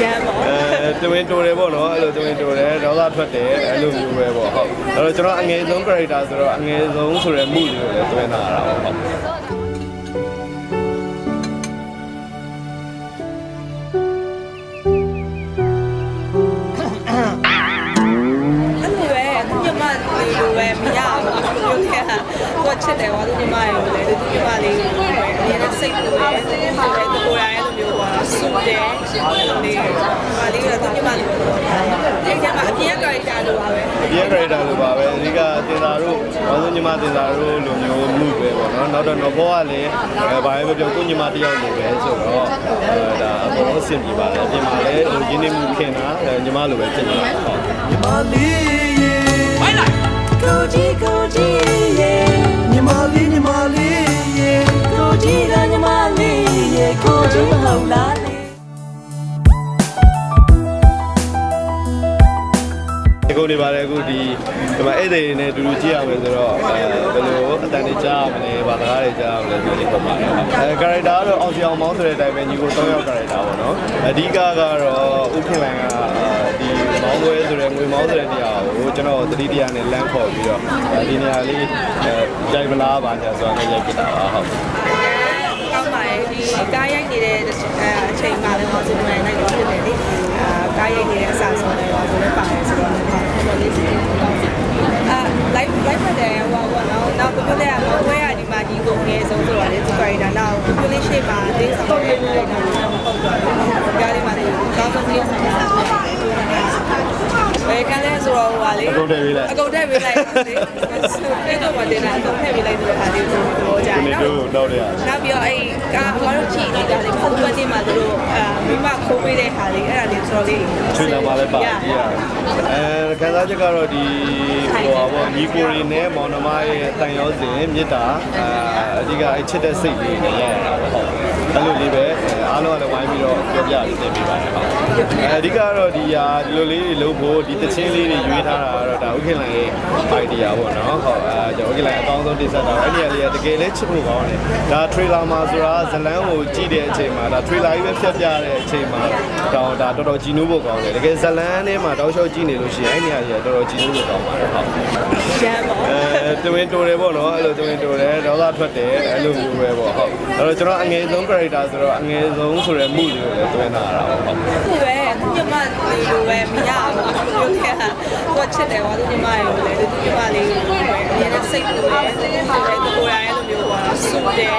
ရမ်းပေါ့အဲတွင်တိုတယ်ပေါ့နော်အဲ့လိုတွင်တိုတယ်ဒေါသထွက်တယ်အဲ့လိုမျိုးပဲပေါ့ဟုတ်အဲ့တော့ကျွန်တော်အငယ်ဆုံး character ဆိုတော့အငယ်ဆုံးဆိုတဲ့မှုတွေကိုလည်းတွင်လာတာပေါ့ဟုတ်အဲ့လိုပဲသူညမလေးလိုပဲမရဘူးပြောခဲ့တာသူကချစ်တယ်ကွာသူညမလေးကိုလည်းသူညမလေးကိုလည်းအရင်က စိတ်လိုတယ်သူလည်းသူကိုယ်တိုင်အဲ့လိုမျိုးကွာဆူတယ်အဲ့လိုလေးဒီမလေးကသူညမလေးကိုအဲ့ကျမှအပြင်က character လိုပါပဲဒီ character လိုပါပဲအဓိကတင်တာတို့ဘာလို့ညီမတင်တာတို့လိုမျိုးမှုပဲပေါ့နော်နောက်တော့တော့ဘောကလည်းအဲဘာပဲပြောကိုညီမတယောက်လိုပဲဆိုတော့အဲဒါအကုန်လုံးအဆင်ပြေပါတယ်အပြင်မှာလည်းဟိုရင်းနှီးမှုခင်တာညီမလိုပဲဖြစ်နေတာဟုတ်ညီမလေးရေကိုကြီးကိုကြီး ဒီကုန်းနေပါတယ်အခုဒီဒီမှာဧည့်သည်တွေနဲ့အတူတူကြည့်ရမယ်ဆိုတော့အဲဘယ်လိုအတန်တွေကြားရမလဲဘာစကားတွေကြားရမလဲဆိုဒီပုံမှာအဲ character ကတော့အောင်စီအောင်မောင်းဆိုတဲ့အတိုင်းပဲညီကို၃ယောက် character ပေါ့နော်အဓိကကတော့ဥခင်လိုင်ကဒီမောင်းပွဲဆိုတဲ့ငွေမောင်းဆိုတဲ့နေရာကိုကျွန်တော်တတိတရနဲ့လမ်းခေါ်ပြီးတော့ဒီနေရာလေးအဲကြိုက်ပလားပါညာဆိုတော့လည်းရိုက်ပြတာပါဟုတ်ကောင်းပါရဲ့ဒီကားရိုက်နေတဲ့အချိန်မှလည်းဟောစီမံနိုင်တော့ဖြစ်တယ်လေအာကားရိုက်နေတဲ့အစားဆုံးလည်းဟောဆိုလည်းပါတယ်ဆိုတော့ဟောတော်လေးစီကောင်းစီအာ live live ဖတ်တယ်ဟောဘောနော်နော က်ပြောလဲကမောင်ဝဲကဒီမှာဒီကိုငယ်ဆုံးဆိုတော့လေဒီ character နောက်ပြောလေးရှိမှာတင်းဆောင်တဲ့ character ကိုပေါ့တော့ကြားလေးမှာဒီကောင်းဆုံးလေးဆောင်တာ ဘယ်ကလဲဆိုတော့ဟိုပါလေအကုန်ထည့်ပေးလိုက်အကုန်ထည့်ပေးလိုက်လေအဲ့တော့မတင်တာအကုန်ထည့်ပေးလိုက်ဆိုတော့ဒါလေးကိုပြောကြဒီတယ်နေ့နော်တို့တော့ရနောက်ပြီးတော့အဲ့ကာဘာလို့ကြည့်နေတာလေပုံသွင်းနေမှာသူတို့အာမိမခိုးပေးတဲ့ဟာလေးအဲ့ဒါလေးဆိုတော့လေးချွေလာမှာလည်းပါကြည့်ရအဲခံစားချက်ကတော့ဒီဟိုပါပေါ့ညီကိုရီနဲ့မောင်နှမရဲ့တန်ရောစင်မြစ်တာအာအဓိကအဲ့ချစ်တဲ့စိတ်လေးနဲ့ရရတာပေါ့ဟုတ်အဲ့လိုလေးပဲ အားလုံးကလည်းဝိုင်းပြီးတော့ပြောပြတင်ပေးပါတယ်ဟုတ်အဲအဓိကတော့ဒီဟာဒီလိုလေးတွေလုပ်ဖို့ဒီတချင်းလေးတွေရွေးထားတာကတော့ဒါဥက္ကလန်ရဲ့ idea ပေါ့နော်ဟုတ်အဲကျွန်တော်ဥက္ကလန်အကောင်းဆုံးတိဆက်တာအဲ့ဒီအရာလေးကတကယ်လဲချစ်ဖို့ကောင်းတယ်ဒါ trailer မှာဆိုတာဇလန်းကိုကြည့်တဲ့အချိန်မှာဒါ trailer ကြီးပဲဖြတ်ပြတဲ့အချိန်မှာတော့ဒါတော်တော်ကြည်နူးဖို့ကောင်းတယ်တကယ်ဇလန်းထဲမှာတောက်လျှောက်ကြည့်နေလို့ရှိရင်အဲ့ဒီအရာကြီးကတော်တော်ကြည်နူးဖို့ကောင်းပါတယ်ဟုတ်ရမ်းပေါ့အဲတွင်တိုတယ်ပေါ့နော်အဲ့လိုတွင်တိုတယ်ဒေါသထွက်တယ်အဲ့လိုမျိုးပဲပေါ့ဟုတ်အဲ့တော့ကျွန်တော်အငယ်ဆုံး character ဆိုတော့အငယ်ဆုံးဆိုတဲ့မှုတွေကိုလည်းတွင်လာတာပေါ့ဟုတ်သူပဲသူညမလေးလိုပဲမရဘူးပြောခဲ့တာသူကချစ်တယ်ကွာသူညမလေးကိုလည်းသူညမလေးကိုလည်းအရင်ကစိတ်လိုတယ်သူလည်းသူကိုယ်တိုင်အဲ့လိုမျိုးကွာ ဆူတယ်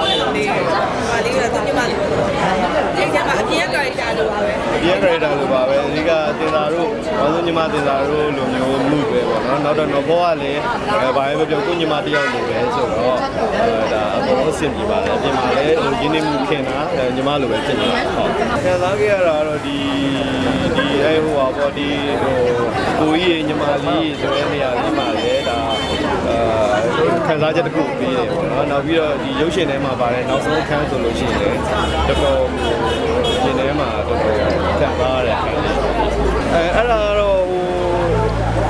အဲ့လိုလေးဒီမလေးကသူညမလေးကိုအဲ့ကျမှအပြင်က character လိုပါပဲဒီ character လိုပါပဲအဓိကတင်တာတို့ဘာလို့ညီမတင်တာတို့လိုမျိုးမှုပဲပေါ့နော်နောက်တော့တော့ဘောကလည်းအဲဘာပဲပြောကိုညီမတယောက်လိုပဲဆိုတော့အဲဒါအကုန်လုံးအဆင်ပြေပါတယ်အပြင်မှာလည်းဟိုရင်းနှီးမှုခင်တာအဲညီမလိုပဲဖြစ်နေတာဟုတ်ခံစားခဲ့ရတာကတော့ဒီဒီအဲဟိုပါပေါ့ဒီဟိုကိုကြီးရဲ့ညီမလေးဆိုတဲ့နေရာလေးမှာလည်းဒါအဲ ခံစားချက်တစ်ခုပေးတယ်ပေါ့နော်နောက်ပြီးတော့ဒီရုပ်ရှင်ထဲမှာပါတယ်နောက်ဆုံးအခန်းဆိုလို့ရှိရင်လည်းတော်တော်ရှင်ထဲမှာတော်တော်ခံစားရတဲ့အခန်းလေးအဲအဲ့ဒါကတော့ဟို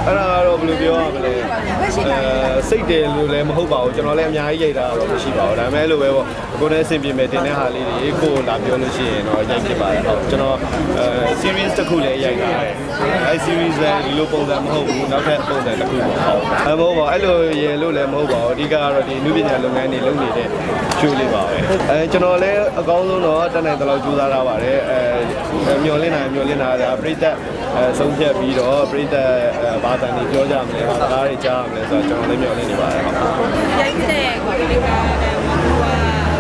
အဲ့ဒါကတော့ဘယ်လိုပြောရမလဲအဲ စိတ်တယ်လို့လည်းမဟုတ်ပါဘူးကျွန်တော်လည်းအများကြီးရိုက်တာတော့မရှိပါဘူးဒါပေမဲ့အဲ့လိုပဲပေါ့ကိုယ်နဲ့အဆင်ပြေမဲ့တင်တဲ့ဟာလေးတွေကိုယ်လာပြောလို့ရှိရင်တော့ရိုက်ဖြစ်ပါတယ်ဟုတ်ကျွန်တော်အဲ series တစ်ခုလည်းရိုက်တာတယ်အဲ series လည်းဒီလိုပုံစံမဟုတ်ဘူးနောက်ထပ်ပုံစံတစ်ခုပေါ့ဟုတ်အဲမဟုတ်ပါဘူးအဲ့လိုရေလို့လည်းမဟုတ်ပါဘူးအဓိကကတော့ဒီနုပညာလုပ်ငန်းတွေလုပ်နေတဲ့ရှိုးလေးပါပဲအဲကျွန်တော်လည်းအကောင်းဆုံးတော့တက်နိုင်တဲ့လောက်ကြိုးစားထားပါတယ်အဲမျောလင့်နိုင်မျောလင့်တာဒါပြိသက်အဲဆုံးဖြတ်ပြီးတော့ပြိသက်ဘာသာနေပြောကြမလဲဘာသာတွေကြားရမလဲဆိုတော့ကျွန်တော်လည်းမျောလင့်နေပါတယ်ဟုတ်ရိုက်တဲ့ကိုဒီကလည်းမဟုတ်ပါ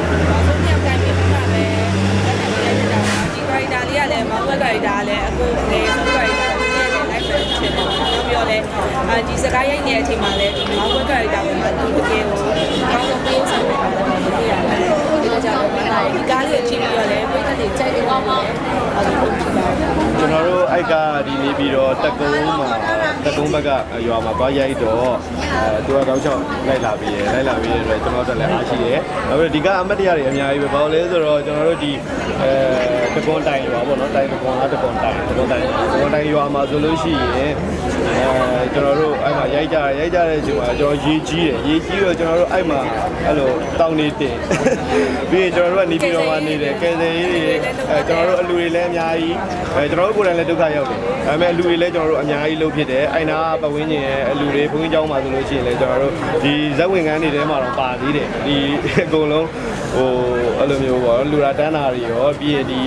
ဘူး။ဘာလို့ပြန်ပြန်ပြမှာလဲ။ဒီ character လေးကလည်းမောင်ဝက် character လည်းအခုလေဆုံး character ကိုနည်းနည်းလိုက်ပဲဖြစ်တယ်။နောက်ပြောလဲအာဒီစကားရိုက်နေတဲ့အချိန်မှာလည်းဒီမောင်ဝက် character ကိုမှသူတကယ်ကိုကောင်းဆုံးပြေးဆောင်နေတာလည်းတွေ့ရတယ်။ဒီကြောင့်လည်းဒီကားလေးကိုကြည့်ပြီးတော့လည်းပြည့်တဲ့ကြိုက်တယ်လို့လည်းအဲ့လိုဖြစ်ပါတယ်။ကျွန်တော်တို့ အိုက်ကဒီနေပြီးတော့တက်ကုန်းမှာတကုံးဘက်ကရွာမှာသွားရိုက်တော့အဲသူကတောက်ချောက်လိုက်လာပြီးရလိုက်လာပြီးရဆိုတော့ကျွန်တော်တို့လည်းအားရှိတယ်နောက်ပြီးဒီကအမတ်တရားတွေအများကြီးပဲဘာလို့လဲဆိုတော့ကျွန်တော်တို့ဒီအဲတကွန်တိုင်ရွာပေါ့နော်တိုင်တကွန်လားတကွန်တိုင်တကွန်တိုင်တကွန်တိုင်ရွာမှာဆိုလို့ရှိရင်အဲကျွန်တော်တို့အဲ့မှာရိုက်ကြရိုက်ကြတဲ့အချိန်မှာကျွန်တော်ရေးကြီးတယ်ရေးကြီးတော့ကျွန်တော်တို့အဲ့မှာအဲ့လိုတောင်းနေတင်ပြီးရင်ကျွန်တော်တို့ကနေပြီးတော့နေတယ်ကယ်ဆယ်ရေးတွေအဲကျွန်တော်တို့အလူတွေလည်းအများကြီးအဲကျွန်တော်တို့ကိုယ်တိုင်လည်းဒုက္ခရောက်တယ်ဒါပေမဲ့အလူတွေလည်းကျွန်တော်တို့အများကြီးလုပ်ဖြစ်တယ်အဲ့နာပတ်ဝန်းကျင်ရဲ့အလူတွေဘုန်းကြီးကျောင်းမှာဆိုလို့ရှိရင်လည်းကျွန်တော်တို့ဒီဇက်ဝင်ကန်းတွေထဲမှာတော့ပါသေးတယ်ဒီအကုန်လုံးဟိုအဲ့လိုမျိုးပေါ့လူရာတန်းတာတွေရောပြီးရင်ဒီ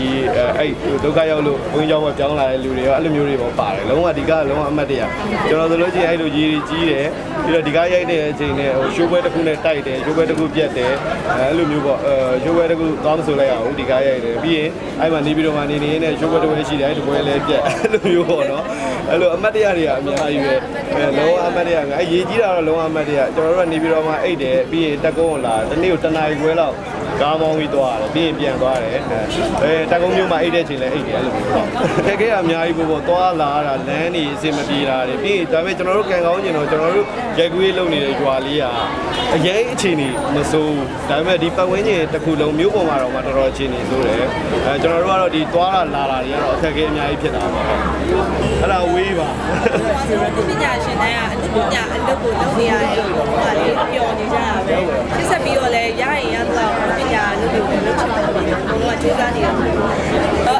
အဲ့ဒုက္ခရောက်လို့ဘုန်းကြီးကျောင်းမှာပြောင်းလာတဲ့လူတွေရောအဲ့လိုမျိုးတွေပေါ့ပါတယ်လုံးဝဒီကလုံးဝအမှတ်တရကျွန်တော်ဆိုလို့ရှိရင်အဲ့လိုကြီးကြီးတယ် ပြီးတော့ဒီကရိုက်တဲ့အချိန်နဲ့ဟိုရှိုးပွဲတစ်ခုနဲ့တိုက်တယ်ရှိုးပွဲတစ်ခုပြတ်တယ်အဲ့လိုမျိုးပေါ့အဲရှိုးပွဲတစ်ခုသွားမဆိုလိုက်အောင်ဒီကရိုက်တယ်ပြီးရင်အဲ့မှာနေပြီးတော့မှနေနေနဲ့ရှိုးပွဲတစ်ပွဲရှိတယ်အဲ့ဒီပွဲလည်းပြတ်အဲ့လိုမျိုးပေါ့နော်အဲ့လိုအမှတ်တရတွေကအများကြီးပဲအဲလုံးဝအမှတ်တရငါအရေးကြီးတာတော့လုံးဝအမှတ်တရကျွန်တော်တို့ကနေပြီးတော့မှအိတ်တယ်ပြီးရင်တက်ကုန်းလာတနေ့ကိုတနားရီခွဲလောက် ကားမောင်းပြီးသွားတယ်ပြီးရင်ပြန်သွားတယ်အဲတက်ကုန်းမြို့မှာအိတ်တဲ့ချိန်လည်းအိတ်တယ်အဲ့လိုမျိုးပေါ့ခက်ခဲအများကြီးပေါ့သွားလာတာလမ်းနေအဆင်မပြေတာတွေပြီးရင်ဒါပေမဲ့ကျွန်တော်တို့ကန်ကောင်းကျင်တော့ကျွန်တော်တို့ရိုက်ကူးရေးလုပ်နေတဲ့ရွာလေးကအရင်အခြေအနေမစိုးဘူးဒါပေမဲ့ဒီပတ်ဝန်းကျင်တစ်ခုလုံးမြို့ပေါ်မှာတော့မှတော်တော်အခြေအနေစိုးတယ်အဲကျွန်တော်တို့ကတော့ဒီသွားလာလာတာတွေကတော့အခက်အခဲအများကြီးဖြစ်တာပါအဲ့ဒါဝေးပါဆိုတော့ပညာရှင်တိုင်းကအလုပ်ပညာအလုပ်ကိုလုပ်နေရတယ်ဟိုကလေပျော်နေကြတာပဲဖြစ်ဆက်ပြီးတော့လည်းရရင်ရတော့ ပညာလုပ်လို့လုပ်ချင်တယ်ဘုံကစူးစမ်းနေတယ်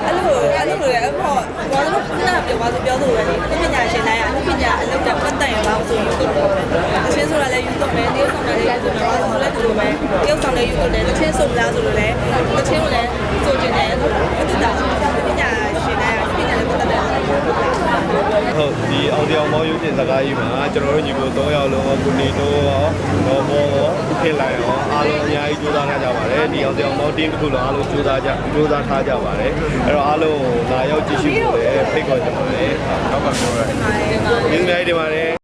အဲ့လိုအဲ့လိုလေအဖေဘာလို့ခုနပြောပါဆိုပြောဆိုပဲလေပညာရှင်တိုင်းကအလုပ်ပညာအလုပ်တက်ပတ်သက်ရအောင်ဆိုယူတော့အချင်းဆိုတာလည်းယူတော့မယ်တရုပ်ဆောင်လည်းယူတော့မယ်ဆိုလည်းဒီလိုပဲတရုပ်ဆောင်လည်းယူတော့တယ်တချင်းဆိုလားဆိုလို့လည်းတချင်းကိုလည်းဆိုကျင်တယ်ဟုတ်တာပညာရှင်တိုင်းကပညာလည်းပတ်သက်တယ် ဟုတ်ဒီ အောင်တရားမောရုပ်ရှင်စကားကြီးမှာကျွန်တော်တို့ညီကို၃ယောက်လုံးရောကိုနေတော့ရောတော့ဘောရောခင်လိုက်ရောအားလုံးအများကြီးကြိုးစားထားကြပါတယ်ဒီအောင်တရားမော team တစ်ခုလုံးအားလုံးကြိုးစားကြကြိုးစားထားကြပါတယ်အဲ့တော့အားလုံးလာရောက်ကြည့်ရှုဖို့လည်းဖိတ်ခေါ်ကြပါတယ်နောက်ကပြောရဲကျေးဇူးများတင်ပါတယ်